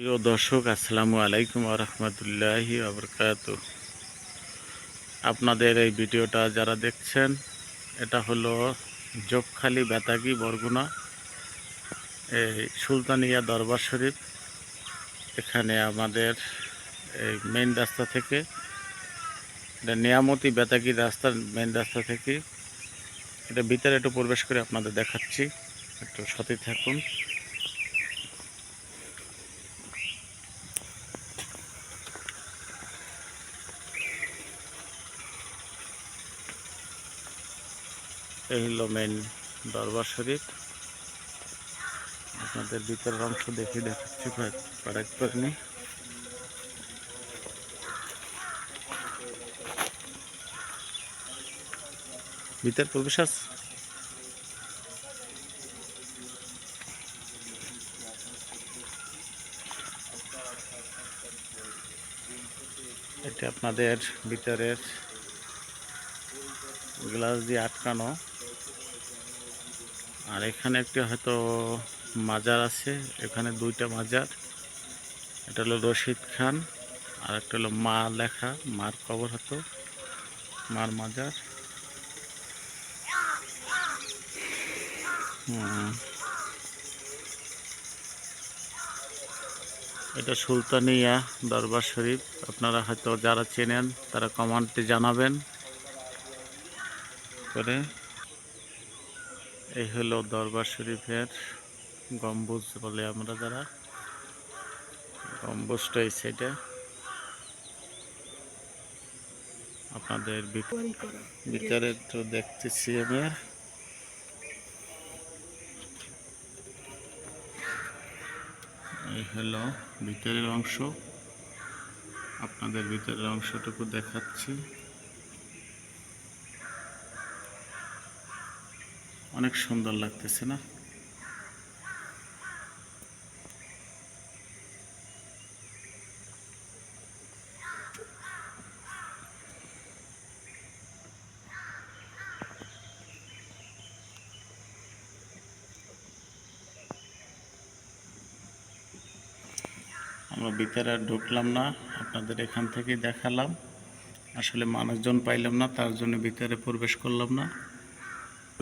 প্রিয় দর্শক, আসসালামু আলাইকুম রহমতুল্লাহি আবরকাত আপনাদের এই ভিডিওটা যারা দেখছেন, এটা হলো জোকখালি বেতাগি বরগুনা, এই সুলতানিয়া দরবার শরীফ। এখানে আমাদের এই মেইন রাস্তা থেকে, এটা নিয়ামতি বেতাগি রাস্তার মেইন রাস্তা থেকে, এটা ভিতরে একটু প্রবেশ করে আপনাদের দেখাচ্ছি। একটু সাথে থাকুন। এই হলো মেন দরবার শরীফ। আপনাদের ভিতরের অংশ দেখে দেখাচ্ছি পাকনি ভিতর প্রবেশ আছে? এটা আপনাদের ভিতরের গ্লাস দিয়ে আটকানো। আর এখানে একটি হয়তো মাজার আছে। এখানে দুইটা মাজার। এটা হলো রশিদ খান আর একটা হলো মা লেখা, মার কবর হতো মার মাজার। এটা সুলতানিয়া দরবার শরীফ। আপনারা হয়তো যারা চেনেন তারা কমেন্টে জানাবেন। করে এই হলো দরবার শরীফের গম্বুজ বলে আমরা যারা। গম্বুজটা এই সাইডে আপনাদের ভিত- ভিতরে একটু দেখতেছি আমি এই হলো ভিতরের অংশ। আপনাদের ভিতরের অংশটুকু দেখাচ্ছি। অনেক সুন্দর লাগতেছে না? আমরা ভিতরে আর ঢুকলাম না, আপনাদের এখান থেকেই দেখালাম। আসলে মানুষজন পাইলাম না, তার জন্য ভিতরে প্রবেশ করলাম না।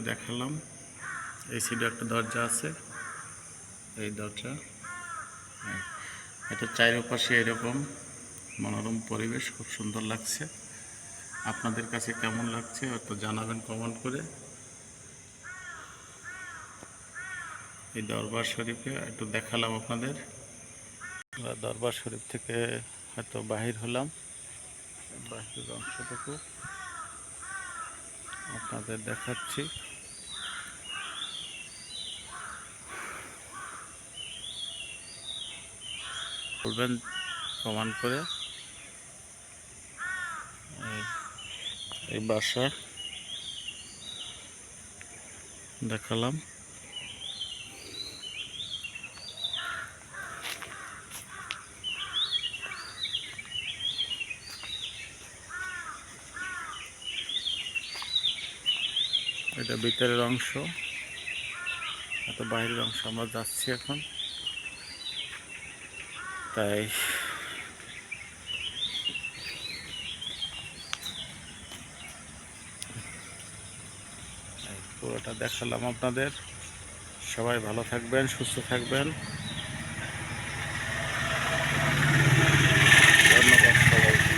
দেখালাম। এই সাইডে একটা দরজা আছে। এই দরজা। এই। এটা চারিপাশে এরকম মনোরম পরিবেশ, খুব সুন্দর লাগছে। আপনাদের কাছে কেমন লাগছে হয়তো জানাবেন কমেন্ট করে। এই দরবার শরীফে একটু দেখালাম আপনাদের। দরবার শরীফ থেকে হয়তো বাহির হলাম। বাহির অংশটুকু। আপনাদের দেখাচ্ছি। বলবেন প্রমাণ করে। এই- বাসা দেখালাম। এটা ভিতরের অংশ। এত বাইরের অংশ আমরা যাচ্ছি এখন। তাই পুরোটা দেখালাম আপনাদের। সবাই ভালো থাকবেন, সুস্থ থাকবেন।